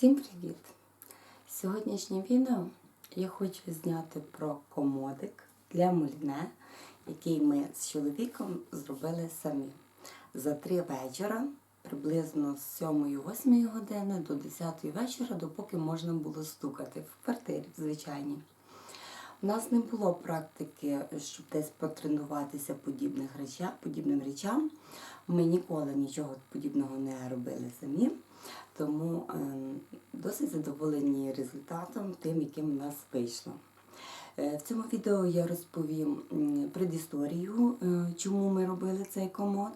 Всім привіт! Сьогоднішнє відео я хочу зняти про комодик для мульне, який ми з чоловіком зробили самі. За три вечора, приблизно з 7-8 години до 10 вечора, допоки можна було стукати в квартирі звичайній. У нас не було практики, щоб десь потренуватися подібних речах, подібним речам. Ми ніколи нічого подібного не робили самі, тому ем, досить задоволені результатом, тим, яким у нас вийшло. Е, В цьому відео я розповім предісторію, е, чому ми робили цей комод.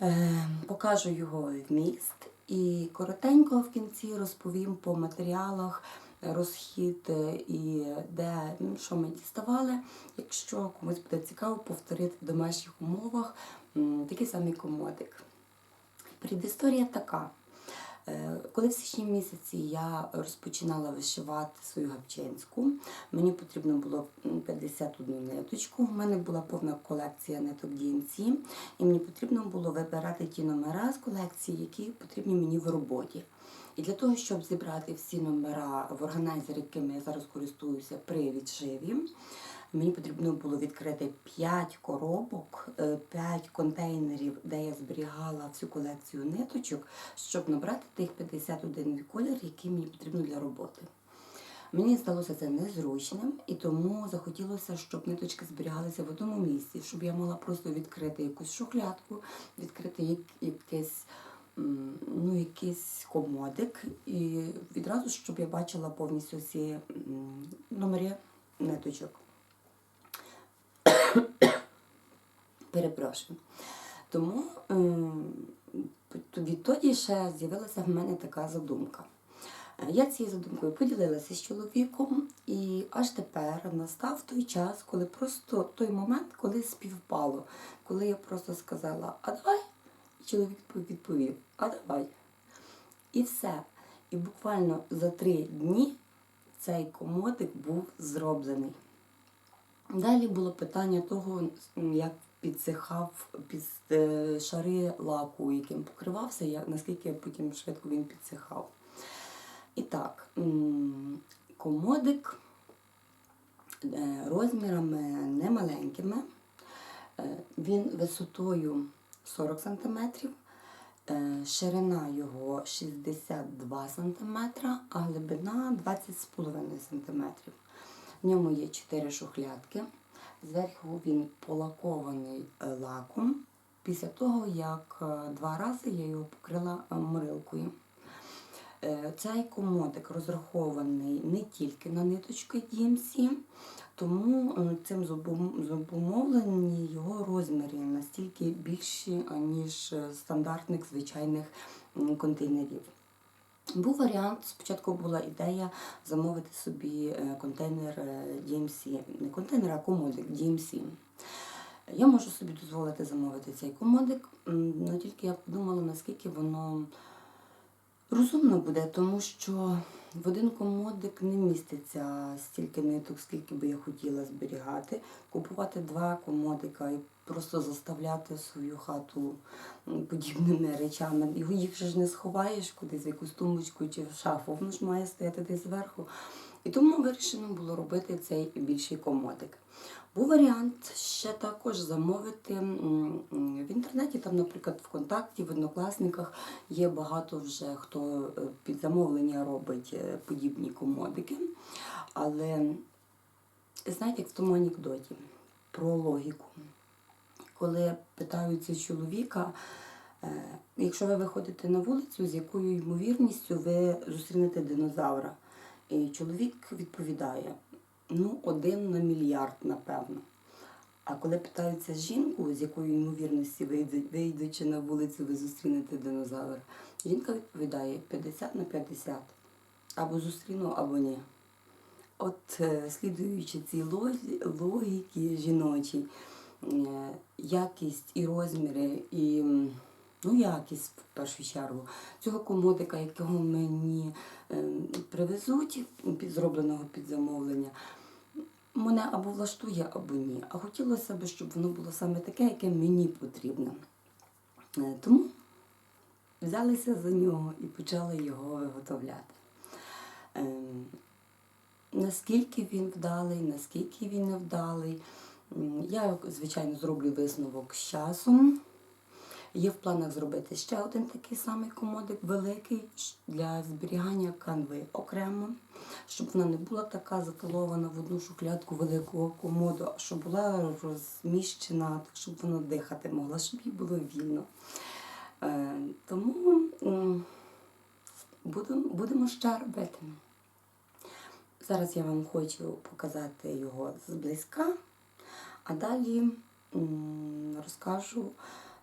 Е, Покажу його вміст і коротенько в кінці розповім по матеріалах, е, розхід е, і де що ми діставали. Якщо комусь буде цікаво повторити в домашніх умовах такий самий комодик. Предісторія така. Е, Коли в січні місяці я розпочинала вишивати свою гапчинську, мені потрібно було 51 ниточку. У мене була повна колекція ниток DMC, і мені потрібно було вибирати ті номера з колекції, які потрібні мені в роботі. І для того, щоб зібрати всі номера в органайзер, яким я зараз користуюся при відшиві, Мені потрібно було відкрити 5 коробок, 5 контейнерів, де я зберігала всю колекцію ниточок, щоб набрати тих 51 колір, який мені потрібно для роботи. Мені здалося це незручним, і тому захотілося, щоб ниточки зберігалися в одному місці, щоб я могла просто відкрити якусь шухлядку, відкрити як- якесь, ну, якийсь комодик, і відразу, щоб я бачила повністю всі номери ниточок. Перепрошую. Тому ем, відтоді ще з'явилася в мене така задумка. Е, Я цією задумкою поділилася з чоловіком, і аж тепер настав той час, коли просто той момент, коли співпало, коли я просто сказала, а давай, і чоловік відповів, а давай. І все. І буквально за три дні цей комодик був зроблений. Далі було питання того, як підсихав під е, шари лаку, яким покривався, як, наскільки потім швидко він підсихав. І так, комодик е, розмірами немаленькими. Е, Він висотою 40 см, ширина його 62 см, а глибина 20,5 см. В ньому є 4 шухлядки. Зверху він полакований е, лаком. Після того, як е, два рази я його покрила е, морилкою. Цей комодик розрахований не тільки на ниточки DMC, тому цим зобум- зобумовлені його розміри настільки більші, ніж стандартних звичайних контейнерів. Був варіант, спочатку була ідея замовити собі е, контейнер е, DMC, не контейнер, а комодик DMC. Я можу собі дозволити замовити цей комодик, але тільки я подумала, наскільки воно розумно буде, тому що в один комодик не міститься стільки ниток, скільки би я хотіла зберігати. Купувати два комодика і просто заставляти свою хату подібними речами. Їх же ж не сховаєш кудись в якусь тумбочку чи в шафу, воно ж має стояти десь зверху. І тому вирішено було робити цей більший комодик. Був варіант ще також замовити в інтернеті, там, наприклад, ВКонтакті, в однокласниках є багато вже хто е, під замовлення робить е, подібні комодики. Але знаєте, як в тому анекдоті про логіку. Коли питаються чоловіка, е, якщо ви виходите на вулицю, з якою ймовірністю ви зустрінете динозавра? І чоловік відповідає: ну, один на мільярд, напевно. А коли питаються жінку, з якою ймовірності вийдучи на вулицю, ви зустрінете динозавра, жінка відповідає 50 на 50. Або зустріну, або ні. От е, слідуючи цій логіки жіночій, е, якість і розміри, і ну, якість в першу чергу цього комодика, якого мені е, привезуть, зробленого під замовлення, мене або влаштує, або ні. А хотілося б, щоб воно було саме таке, яке мені потрібно. Е, Тому взялися за нього і почали його виготовляти. Ем, наскільки він вдалий, наскільки він не вдалий. Я, звичайно, зроблю висновок з часом. Є в планах зробити ще один такий самий комодик великий для зберігання канви окремо, щоб вона не була така заталована в одну шухлядку великого комоду, а щоб була розміщена, так щоб вона дихати могла, щоб їй було вільно. Е, тому будемо, ще робити. Зараз я вам хочу показати його зблизька, а далі розкажу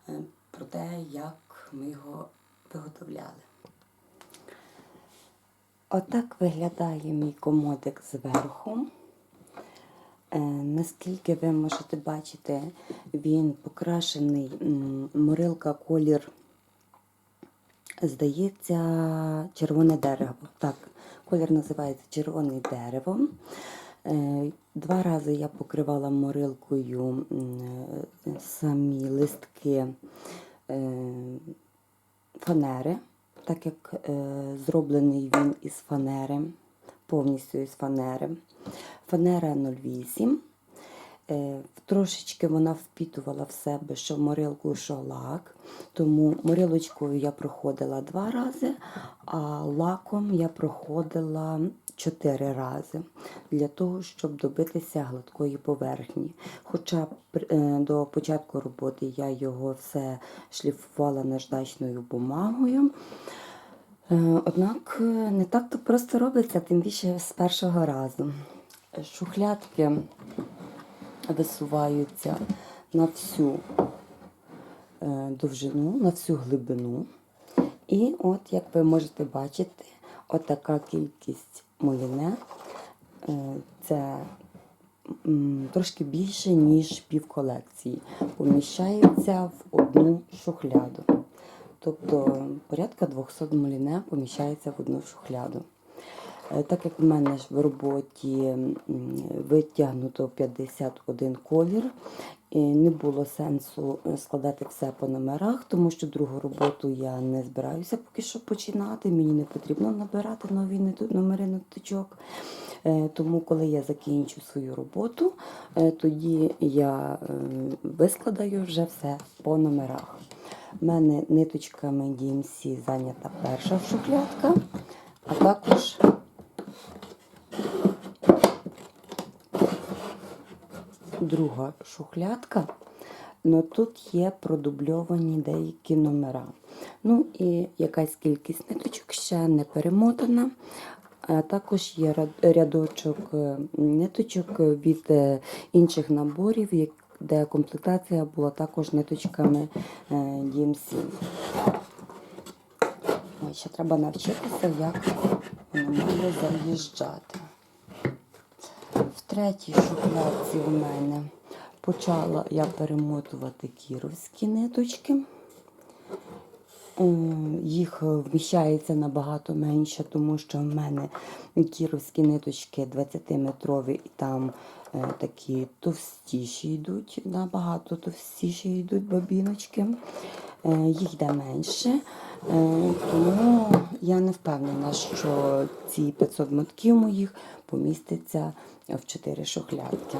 е, про те, як ми його виготовляли. Отак виглядає мій комодик зверху. Е, наскільки ви можете бачити, він покрашений морилка колір, здається, червоне дерево. Так, колір називається червоне дерево. Е, Два рази я покривала морилкою е, самі листки фанери, так як е, зроблений він із фанери, повністю із фанери. Фанера 08. Е, Трошечки вона впітувала в себе що морилку, що лак. Тому морилочкою я проходила два рази, а лаком я проходила чотири рази для того, щоб добитися гладкої поверхні. Хоча е, до початку роботи я його все шліфувала наждачною бумагою. Е, Однак е, не так то просто робиться, тим більше з першого разу. Шухлядки висуваються на всю довжину, на всю глибину. І от, як ви можете бачити, отака кількість моліне. Е, Це трошки більше, ніж пів колекції. Поміщається в одну шухляду. Тобто порядка 200 моліне поміщається в одну шухляду. Е, Так як в мене ж в роботі витягнуто 51 колір, не було сенсу е, складати все по номерах, тому що другу роботу я не збираюся поки що починати. Мені не потрібно набирати нові номери ниточок. Е, Тому, коли я закінчу свою роботу, тоді я вискладаю вже все по номерах. У мене ниточками DMC зайнята перша шухлядка, а також друга шухлядка. Но тут є продубльовані деякі номера. Ну і якась кількість ниточок ще не перемотана. А також є рядочок е, ниточок від е, інших наборів, де комплектація була також ниточками е, DMC. Ще треба навчитися, як воно має заїжджати. Третій шухлядці у мене почала я перемотувати кіровські ниточки. Їх вміщається набагато менше, тому що в мене кіровські ниточки 20-метрові і там е, такі товстіші йдуть, набагато товстіші йдуть бабіночки. Е, Їх йде менше. Е, Тому я не впевнена, що ці 500 мотків моїх помістяться в 4 шухлядки.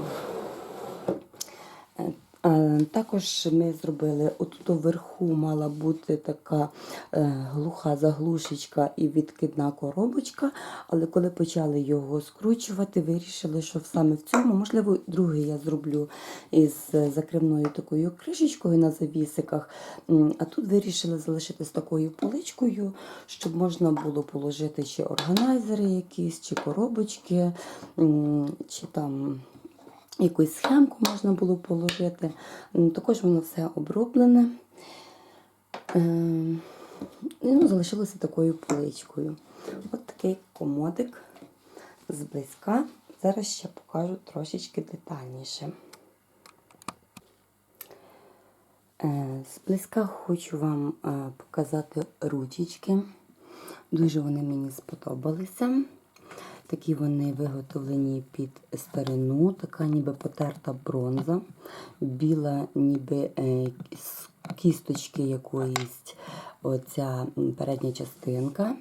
Е, Також ми зробили отут вверху мала бути така е, глуха заглушечка і відкидна коробочка, але коли почали його скручувати, вирішили, що саме в цьому, можливо, другий я зроблю із е, закривною такою кришечкою на завісиках. А тут вирішили залишити з такою поличкою, щоб можна було положити чи органайзери якісь, чи коробочки, чи там якусь схемку можна було положити. Також воно все оброблене. Ну, залишилося такою поличкою. От такий комодик зблизька. Зараз ще покажу трошечки детальніше. Е, Зблизька хочу вам е, показати ручечки. Дуже вони мені сподобалися. Такі вони виготовлені під старину, така ніби потерта бронза, біла, ніби е, з кісточки якоїсь оця передня частинка,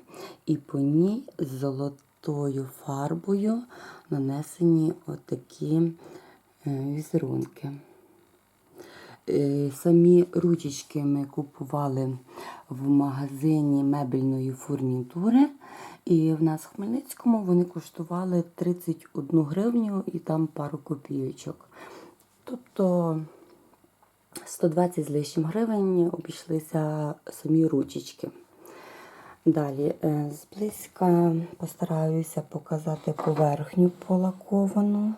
і по ній золотою фарбою нанесені отакі е, візерунки. Е, Самі ручечки ми купували в магазині мебельної фурнітури. І в нас в Хмельницькому вони коштували 31 гривню і там пару копійочок. Тобто 120 з лишнім гривень обійшлися самі ручечки. Далі е, зблизька постараюся показати поверхню полаковану.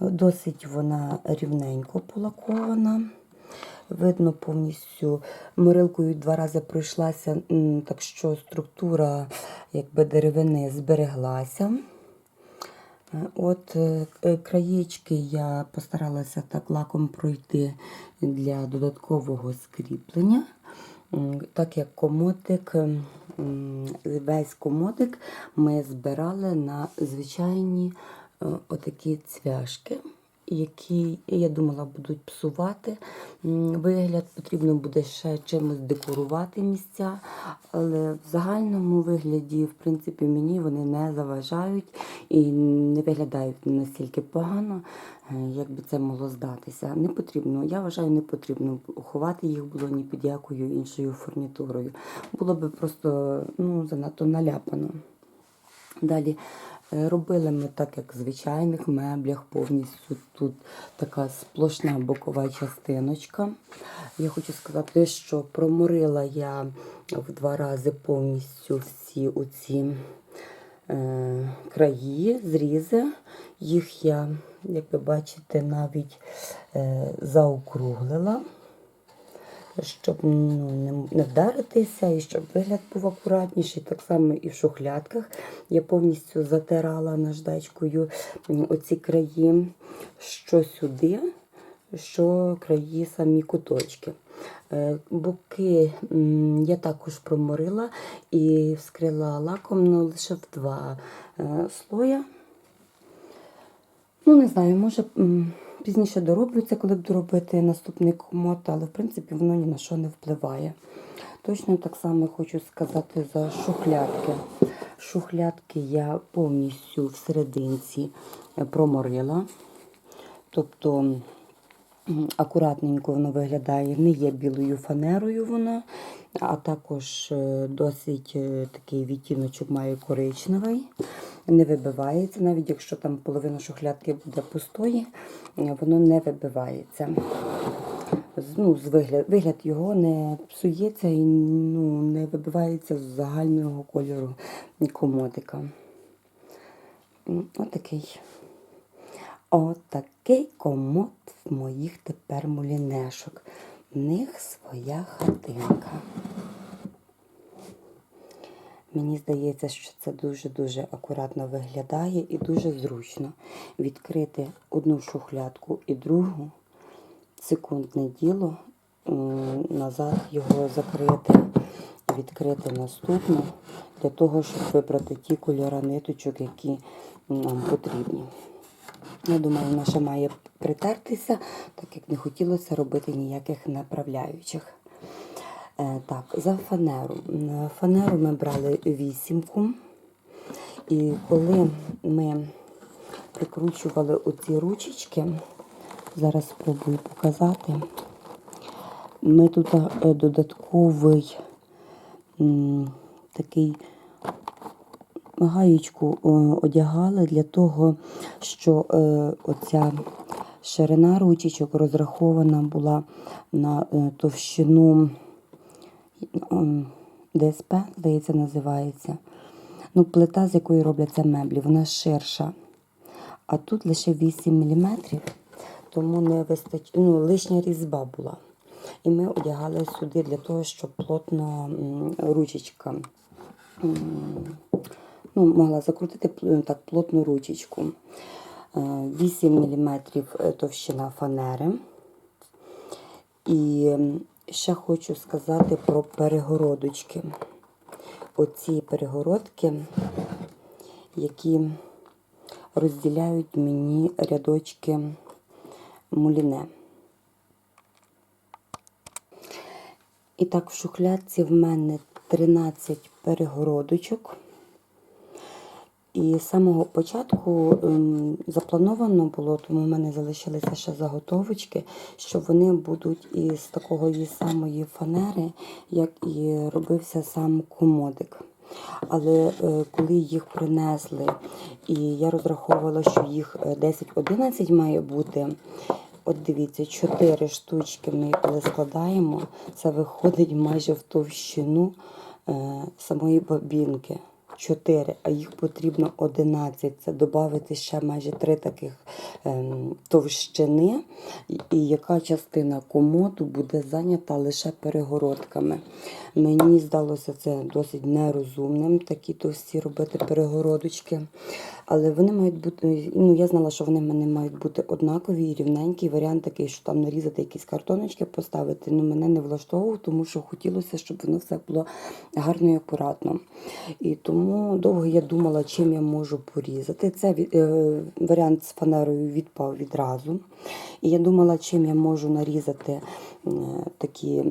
Досить вона рівненько полакована. Видно повністю морилкою два рази пройшлася, так що структура якби деревини збереглася. От е, е, краєчки я постаралася так лаком пройти для додаткового скріплення. Так як комотик, весь комотик ми збирали на звичайні е, отакі цвяшки, які, я думала, будуть псувати вигляд. Потрібно буде ще чимось декорувати місця, але в загальному вигляді, в принципі, мені вони не заважають і не виглядають настільки погано, е, як би це могло здатися. Не потрібно, я вважаю, не потрібно ховати їх було ні під якою іншою фурнітурою. Було би просто ну, занадто наляпано. Далі е, робили ми так, як в звичайних меблях, повністю тут така сплошна бокова частиночка. Я хочу сказати, що проморила я в два рази повністю всі оці е, краї, зрізи. Їх я, як ви бачите, навіть е, заокруглила щоб ну, не, вдаритися і щоб вигляд був акуратніший. Так само і в шухлядках. Я повністю затирала наждачкою оці краї, що сюди, що краї самі куточки. Е, Боки я також проморила і вскрила лаком ну, лише в два е, слоя. Ну, не знаю, може пізніше дороблю це, коли буду робити наступний комод, але в принципі воно ні на що не впливає. Точно так само хочу сказати за шухлядки. Шухлядки я повністю всерединці проморила. Тобто акуратненько воно виглядає, не є білою фанерою воно, а також е, досить е, такий відтіночок має коричневий, не вибивається, навіть якщо там половина шухлядки буде пустої, е, воно не вибивається. Ну, з вигляд, вигляд його не псується і ну, не вибивається з загального кольору комодика. М, Отакий. Отакий комод в моїх тепер мулінешок. В них своя хатинка. Мені здається, що це дуже-дуже акуратно виглядає і дуже зручно відкрити одну шухлядку і другу. Секундне діло, назад його закрити, відкрити наступну, для того, щоб вибрати ті кольори ниточок, які нам потрібні. Я думаю, вона ще має притертися, так як не хотілося робити ніяких направляючих. Е, так, за фанеру. Фанеру ми брали вісімку. І коли ми прикручували оці ручечки, зараз спробую показати, ми тут е, додатковий такий гаєчку одягали для того, що е, оця ширина ручечок розрахована була на е, товщину ДСП, здається, називається. Ну, плита, з якої робляться меблі, вона ширша. А тут лише 8 мм, тому не вистач... ну, лишня різьба була. І ми одягали сюди для того, щоб плотно ручечка ну, могла закрутити так плотну ручечку. Е, 8 мм товщина фанери. І ще хочу сказати про перегородочки. Оці перегородки, які розділяють мені рядочки муліне. І так, в шухлядці в мене 13 перегородочок. І з самого початку ем, заплановано було, тому в мене залишилися ще заготовочки, що вони будуть із такого її самої фанери, як і робився сам комодик. Але е, коли їх принесли, і я розраховувала, що їх е, 10-11 має бути. От дивіться, 4 штучки ми коли складаємо, це виходить майже в товщину е, самої бобінки. 4, а їх потрібно 11. Це додати ще майже 3 таких ем, товщини, і, яка частина комоду буде зайнята лише перегородками. Мені здалося це досить нерозумним, такі товсті робити перегородочки. Але вони мають бути, ну я знала, що вони в мене мають бути однакові і рівненькі. Варіант такий, що там нарізати якісь картоночки, поставити. Ну мене не влаштовував, тому що хотілося, щоб воно все було гарно і акуратно. І тому довго я думала, чим я можу порізати. Це е, варіант з фанерою відпав відразу. І я думала, чим я можу нарізати е, такі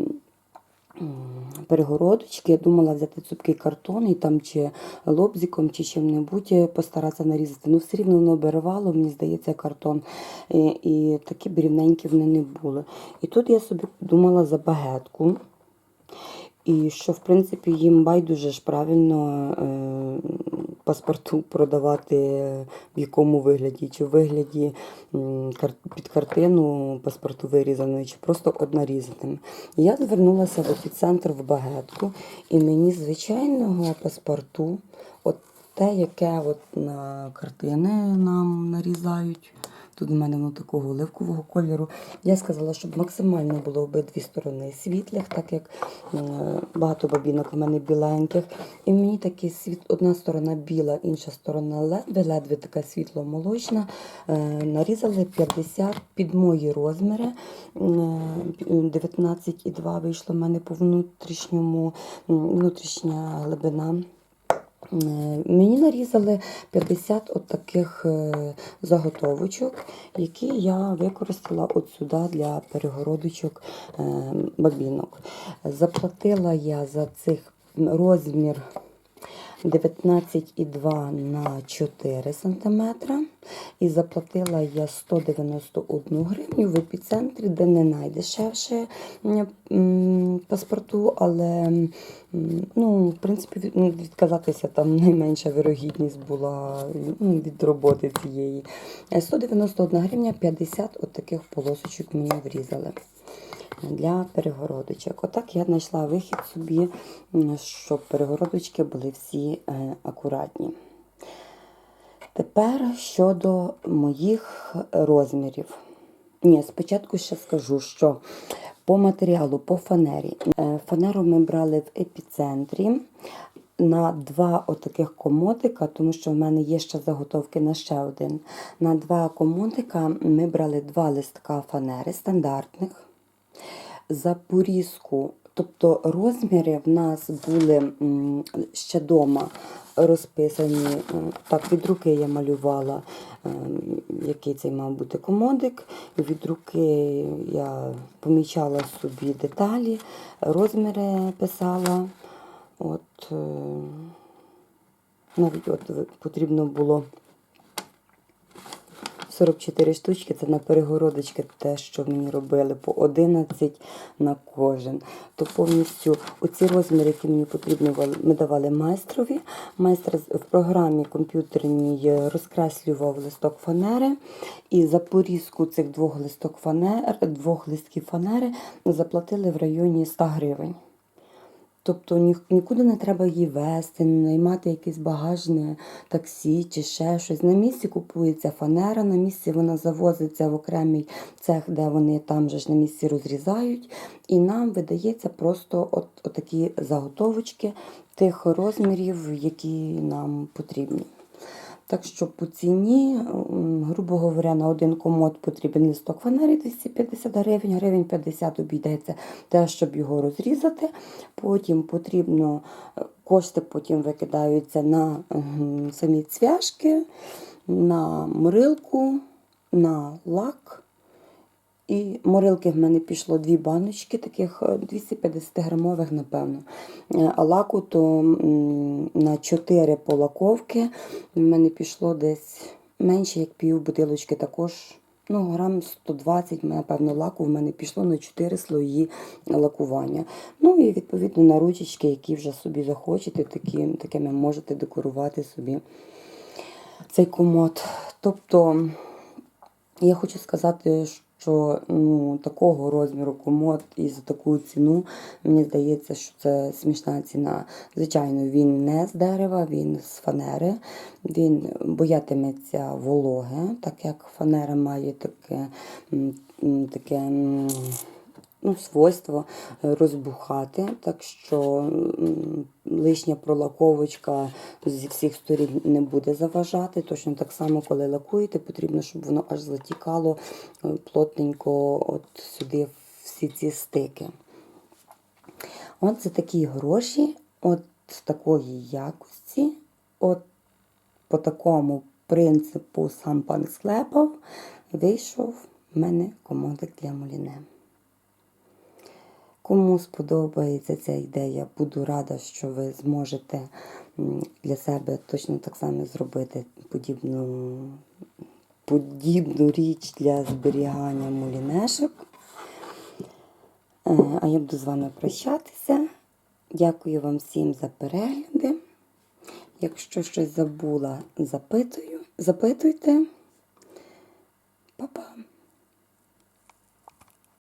перегородочки. Я думала взяти цупкий картон і там чи лобзиком, чи чим-небудь е, постаратися нарізати. Ну, все рівно воно обірвало, мені здається, картон. І, і такі брівненькі вони не були. І тут я собі думала за багетку. І що, в принципі, їм байдуже ж правильно е, паспорту продавати в якому вигляді, чи в вигляді кар- під картину паспорту вирізаної, чи просто однорізаним. Я звернулася в епіцентр в багетку, і мені звичайного паспорту, от те, яке от на картини нам нарізають. Тут в мене воно такого оливкового кольору. Я сказала, щоб максимально було обидві сторони світлих, так як е, багато бабінок в мене біленьких. І мені такий світ, одна сторона біла, інша сторона ледве-ледве така світло-молочна. Е, нарізали 50 під мої розміри. Е, 19,2 вийшло в мене по внутрішньому, внутрішня глибина. Е, Мені нарізали 50 от таких е, заготовочок, які я використала от сюди для перегородочок е, бабінок. Заплатила я за цих розмір 19,2 на 4 см. І заплатила я 191 гривню в епіцентрі, де не найдешевше паспорту, але ну, в принципі ну, відказатися там найменша вирогідність була ну, від роботи цієї. Е, 191 гривня 50 от таких полосочок мені врізали для перегородочок. Отак я знайшла вихід собі, щоб перегородочки були всі е, акуратні. Тепер щодо моїх розмірів. Ні, спочатку ще скажу, що по матеріалу, по фанері. Е, Фанеру ми брали в епіцентрі на два отаких комодика, тому що в мене є ще заготовки на ще один. На два комодика ми брали два листка фанери стандартних за порізку. Тобто розміри в нас були ще вдома розписані. Так, від руки я малювала, ем, який цей мав бути комодик. Від руки я помічала собі деталі, розміри писала. От, е, навіть от потрібно було 44 штучки це на перегородочки, те, що мені робили, по 11 на кожен. То повністю оці розміри, які мені потрібні, ми давали майстрові. Майстер в програмі комп'ютерній розкреслював листок фанери. І за порізку цих двох листок фанер, двох листків фанери заплатили в районі 100 гривень. Тобто ні, нікуди не треба її вести, не наймати якесь багажне таксі чи ще щось. На місці купується фанера, на місці вона завозиться в окремий цех, де вони там же ж на місці розрізають. І нам видається просто от, такі заготовочки тих розмірів, які нам потрібні. Так що по ціні, грубо говоря, на один комод потрібен листок фанери 250 гривень, гривень 50 обійдеться те, щоб його розрізати. Потім потрібно, е, кошти потім викидаються на самі цвяшки, на мрилку, на лак. І морилки в мене пішло дві баночки, таких е, 250 грамових, напевно. Е, А лаку то на 4 полаковки в мене пішло десь менше, як пів бутилочки також. Ну, грам 120, напевно, лаку в мене пішло на 4 слої лакування. Ну і відповідно на ручечки, які вже собі захочете, такі, такими можете декорувати собі цей комод. Тобто, я хочу сказати, що ну, такого розміру комод і за таку ціну, мені здається, що це смішна ціна. Звичайно, він не з дерева, він з фанери. Він боятиметься вологи, так як фанера має таке, таке ну, свойство е, розбухати. Так що лишня пролаковочка зі всіх сторін не буде заважати. Точно так само, коли лакуєте, потрібно, щоб воно аж затікало е, плотненько от сюди всі ці стики. От за такі гроші, от такої якості, от по такому принципу сам пан склепав, вийшов в мене комодик для моліне. Кому сподобається ця ідея, буду рада, що ви зможете для себе точно так само зробити подібну, подібну річ для зберігання мулінешок. Е, А я буду з вами прощатися. Дякую вам всім за перегляди. Якщо щось забула, запитую, запитуйте. Па-па!